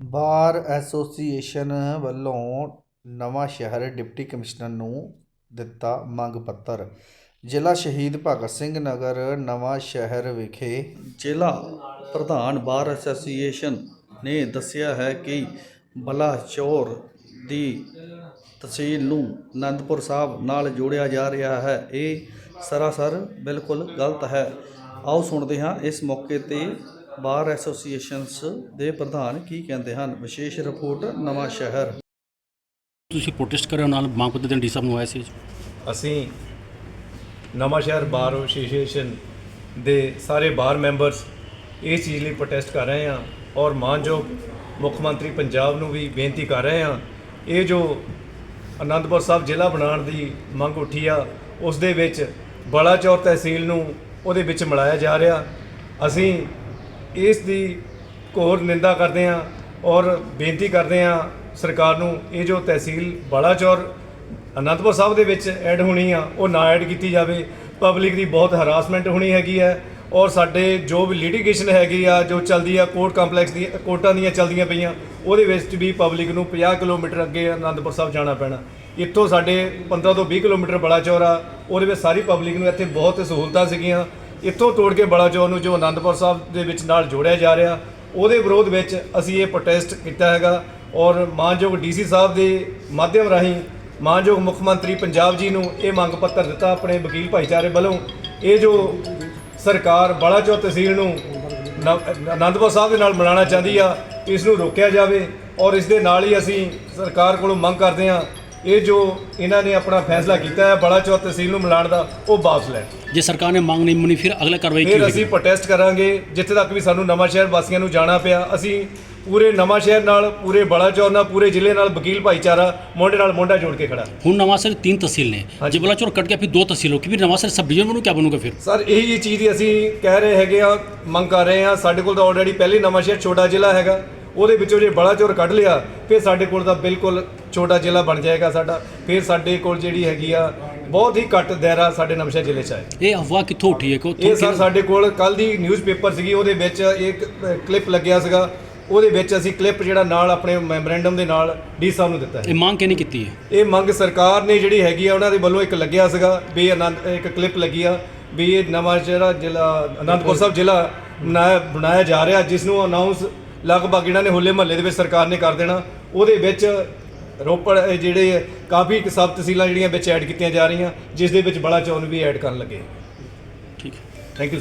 Bar association ਵੱਲੋਂ Nawanshahr deputy commissioner ਨੂੰ ਦਿੱਤਾ ਮੰਗ ਪੱਤਰ। ਜ਼ਿਲ੍ਹਾ ਸ਼ਹੀਦ ਭਗਤ ਸਿੰਘ ਨਗਰ ਨਵਾਂਸ਼ਹਿਰ ਵਿਖੇ ਜ਼ਿਲ੍ਹਾ ਪ੍ਰਧਾਨ ਬਾਰ ਐਸੋਸੀਏਸ਼ਨ ਨੇ ਦੱਸਿਆ ਹੈ ਕਿ ਬਲਾਚੌਰ ਦੀ ਤਹਿਸੀਲ ਨੂੰ ਅਨੰਦਪੁਰ ਸਾਹਿਬ ਨਾਲ ਜੋੜਿਆ ਜਾ ਰਿਹਾ ਹੈ। ਇਹ ਸਰਾਸਰ ਬਿਲਕੁਲ ਗਲਤ ਹੈ। ਆਓ ਸੁਣਦੇ ਹਾਂ ਇਸ ਮੌਕੇ ਤੇ ਬਾਰ ਐਸੋਸੀਏਸ਼ਨਸ ਦੇ ਪ੍ਰਧਾਨ ਕੀ ਕਹਿੰਦੇ ਹਨ? ਵਿਸ਼ੇਸ਼ ਰਿਪੋਰਟ ਨਵਾਂ ਸ਼ਹਿਰ। ਤੁਸੀਂ ਪ੍ਰੋਟੈਸਟ ਕਰਿਓ ਨਾਲ ਮੰਗ ਪੱਤਰ ਦੇਣ ਡੀ ਸਾਹਿਬ ਨੂੰ ਆਇਆ ਸੀ। ਅਸੀਂ ਨਵਾਂ ਸ਼ਹਿਰ ਬਾਰ ਐਸੋਸੀਏਸ਼ਨ ਦੇ ਸਾਰੇ ਬਾਰ ਮੈਂਬਰਸ ਇਸ ਚੀਜ਼ ਲਈ ਪ੍ਰੋਟੈਸਟ ਕਰ ਰਹੇ ਹਾਂ ਔਰ ਮਾਨਯੋਗ ਮੁੱਖ ਮੰਤਰੀ ਪੰਜਾਬ ਨੂੰ ਵੀ ਬੇਨਤੀ ਕਰ ਰਹੇ ਹਾਂ ਇਹ ਜੋ ਅਨੰਦਪੁਰ ਸਾਹਿਬ ਜ਼ਿਲ੍ਹਾ ਬਣਾਉਣ ਦੀ ਮੰਗ ਉੱਠੀ ਆ ਉਸ ਦੇ ਵਿੱਚ ਬਲਾਚੌਰ ਤਹਿਸੀਲ ਨੂੰ ਉਹਦੇ ਵਿੱਚ ਮਿਲਾਇਆ ਜਾ ਰਿਹਾ। ਅਸੀਂ ਇਸ ਦੀ ਘੋਰ ਨਿੰਦਾ ਕਰਦੇ ਹਾਂ ਔਰ ਬੇਨਤੀ ਕਰਦੇ ਹਾਂ ਸਰਕਾਰ ਨੂੰ, ਇਹ ਜੋ ਤਹਿਸੀਲ ਬਲਾਚੌਰ, ਅਨੰਦਪੁਰ ਸਾਹਿਬ ਦੇ ਵਿੱਚ ਐਡ ਹੋਣੀ ਆ, ਉਹ ਨਾ ਐਡ ਕੀਤੀ ਜਾਵੇ। ਪਬਲਿਕ ਦੀ ਬਹੁਤ ਹਰਾਸਮੈਂਟ ਹੋਣੀ ਹੈਗੀ ਹੈ ਔਰ ਸਾਡੇ ਜੋ ਵੀ ਲਿਟੀਗੇਸ਼ਨ ਹੈਗੀ ਆ, ਜੋ ਚੱਲਦੀ ਆ ਕੋਰਟ ਕੰਪਲੈਕਸ ਦੀ, ਕੋਰਟਾਂ ਦੀਆਂ ਚੱਲਦੀਆਂ ਪਈਆਂ, ਉਹਦੇ ਵਿੱਚ ਵੀ ਪਬਲਿਕ ਨੂੰ 50 ਕਿਲੋਮੀਟਰ ਅੱਗੇ ਅਨੰਦਪੁਰ ਸਾਹਿਬ ਜਾਣਾ ਪੈਣਾ। ਇੱਥੋਂ ਸਾਡੇ 15 ਤੋਂ 20 ਕਿਲੋਮੀਟਰ ਬਲਾਚੌਰ ਆ, ਉਹਦੇ ਵਿੱਚ ਸਾਰੀ ਪਬਲਿਕ ਨੂੰ ਇੱਥੇ ਬਹੁਤ ਸਹੂਲਤਾਂ ਸੀਗੀਆਂ। ਇੱਥੋਂ ਤੋੜ ਕੇ ਬਲਾਚੌਰ ਨੂੰ ਜੋ ਅਨੰਦਪੁਰ ਸਾਹਿਬ ਦੇ ਵਿੱਚ ਨਾਲ ਜੋੜਿਆ ਜਾ ਰਿਹਾ, ਉਹਦੇ ਵਿਰੋਧ ਵਿੱਚ ਅਸੀਂ ਇਹ ਪ੍ਰੋਟੈਸਟ ਕੀਤਾ ਹੈਗਾ ਔਰ ਮਾਨਯੋਗ ਡੀਸੀ ਸਾਹਿਬ ਦੇ ਮਾਧਿਅਮ ਰਾਹੀਂ ਮਾਨਯੋਗ ਮੁੱਖ ਮੰਤਰੀ ਪੰਜਾਬ ਜੀ ਨੂੰ ਇਹ ਮੰਗ ਪੱਤਰ ਦਿੱਤਾ ਆਪਣੇ ਵਕੀਲ ਭਾਈਚਾਰੇ ਵੱਲੋਂ। ਇਹ ਜੋ ਸਰਕਾਰ ਬਲਾਚੌਰ ਤਹਿਸੀਲ ਨੂੰ ਨ- ਅਨੰਦਪੁਰ ਸਾਹਿਬ ਦੇ ਨਾਲ ਮਿਲਾਉਣਾ ਚਾਹੁੰਦੀ ਆ, ਇਸ ਨੂੰ ਰੋਕਿਆ ਜਾਵੇ ਔਰ ਇਸ ਦੇ ਨਾਲ ਹੀ ਅਸੀਂ ਸਰਕਾਰ ਕੋਲੋਂ ਮੰਗ ਕਰਦੇ ਹਾਂ ਇਹ ਜੋ ਇਹਨਾਂ ਨੇ ਆਪਣਾ ਫੈਸਲਾ ਕੀਤਾ ਹੈ ਬਲਾਚੌਰ ਤਹਿਸੀਲ ਨੂੰ ਮਿਲਾਉਣ ਦਾ ਉਹ ਵਾਪਸ ਲੈਣ ਜੇ ਸਰਕਾਰ ਨੇ ਮੰਗ ਨਹੀਂ ਮੰਨੀ ਫਿਰ ਅਗਲਾ ਕਾਰਵਾਈ ਕੀ ਫਿਰ ਹੋਵੇਗੀ ਅਸੀਂ ਪ੍ਰੋਟੈਸਟ ਕਰਾਂਗੇ ਜਿੱਥੇ ਤੱਕ ਵੀ ਸਾਨੂੰ ਨਵਾਂ ਸ਼ਹਿਰ ਵਾਸੀਆਂ ਨੂੰ ਜਾਣਾ ਪਿਆ ਅਸੀਂ ਪੂਰੇ ਨਵਾਂ ਸ਼ਹਿਰ ਨਾਲ ਪੂਰੇ ਬਲਾਚੌਰ ਨਾਲ ਪੂਰੇ ਜ਼ਿਲ੍ਹੇ ਨਾਲ ਵਕੀਲ ਭਾਈਚਾਰਾ ਮੋਢੇ ਨਾਲ ਮੋਢਾ ਜੋੜ ਕੇ ਖੜਾ ਹੁਣ ਨਵਾਂਸਰ तीन तहसील ने हाँ जी। जब बलाचौर कट गया फिर दो तहसील हो कि फिर नवांसर सब डिवीजन बनू क्या बनूगा फिर ਸਰ ਇਹੀ ਜੀ ਚੀਜ਼ ਦੀ ਅਸੀਂ ਕਹਿ ਰਹੇ ਹੈਗੇ ਆ ਮੰਗ ਕਰ ਰਹੇ ਆ ਸਾਡੇ ਕੋਲ ਤਾਂ ਆਲਰੇਡੀ ਪਹਿਲੇ ਨਵਾਂ ਸ਼ਹਿਰ ਛੋਟਾ ਜ਼ਿਲ੍ਹਾ ਹੈਗਾ ਉਹਦੇ ਵਿੱਚੋਂ ਜੇ ਬਲਾਚੌਰ ਕੱਢ ਲਿਆ ਫਿਰ ਸਾਡੇ ਕੋਲ ਤਾਂ ਬਿਲਕੁਲ ਛੋਟਾ ਜ਼ਿਲ੍ਹਾ ਬਣ ਜਾਏਗਾ ਸਾਡਾ ਫਿਰ ਸਾਡੇ ਕੋਲ ਜਿਹੜੀ ਹੈਗੀ ਆ ਬਹੁਤ ਹੀ ਘੱਟ ਦਾਇਰਾ ਸਾਡੇ ਨਵਾਂਸ਼ਹਿਰ ਜ਼ਿਲ੍ਹੇ 'ਚ ਹੈ ਇਹ ਅਫਵਾਹ ਕਿੱਥੋਂ ਉੱਠੀ ਹੈ? ਕਿ ਇਹ ਸਰ ਸਾਡੇ ਕੋਲ ਕੱਲ ਦੀ ਨਿਊਜ਼ਪੇਪਰ ਸੀਗੀ ਉਹਦੇ ਵਿੱਚ ਇੱਕ ਕਲਿੱਪ ਲੱਗਿਆ ਸੀਗਾ। ਉਹਦੇ ਵਿੱਚ ਅਸੀਂ ਕਲਿੱਪ ਜਿਹੜਾ ਨਾਲ ਆਪਣੇ ਮੈਮੋਰੈਂਡਮ ਦੇ ਨਾਲ ਡੀ ਸਾਹਿਬ ਨੂੰ ਦਿੱਤਾ ਹੈ। ਇਹ ਮੰਗ ਕਿਹਨੇ ਕੀਤੀ ਹੈ? ਇਹ ਮੰਗ ਸਰਕਾਰ ਨੇ ਜਿਹੜੀ ਹੈਗੀ ਆ ਉਹਨਾਂ ਦੇ ਵੱਲੋਂ ਇੱਕ ਲੱਗਿਆ ਸੀਗਾ ਵੀ ਆਨੰਦ ਇੱਕ ਕਲਿੱਪ ਲੱਗੀ ਆ ਵੀ ਇਹ ਨਵਾਂ ਜਿਹੜਾ ਜ਼ਿਲ੍ਹਾ ਅਨੰਦਪੁਰ ਸਾਹਿਬ ਜ਼ਿਲ੍ਹਾ ਬਣਾਇਆ ਬਣਾਇਆ ਜਾ ਰਿਹਾ ਜਿਸ ਨੂੰ ਅਨਾਉਂਸ ਲਗਭਗ ਇਹਨਾਂ ਨੇ ਹੋਲੇ ਮਹੱਲੇ ਦੇ ਵਿੱਚ ਸਰਕਾਰ ਨੇ ਕਰ ਦੇਣਾ। ਉਹਦੇ ਵਿੱਚ ਰੋਪੜ ਜਿਹੜੇ ਕਾਫੀ ਸਬ ਤਹਿਸੀਲਾਂ ਜਿਹੜੀਆਂ ਵਿੱਚ ਐਡ ਕੀਤੀਆਂ ਜਾ ਰਹੀਆਂ ਜਿਸ ਦੇ ਵਿੱਚ ਬੜਾ ਚੌਨ ਵੀ ਐਡ ਕਰਨ ਲੱਗੇ। ਠੀਕ ਹੈ। Thank you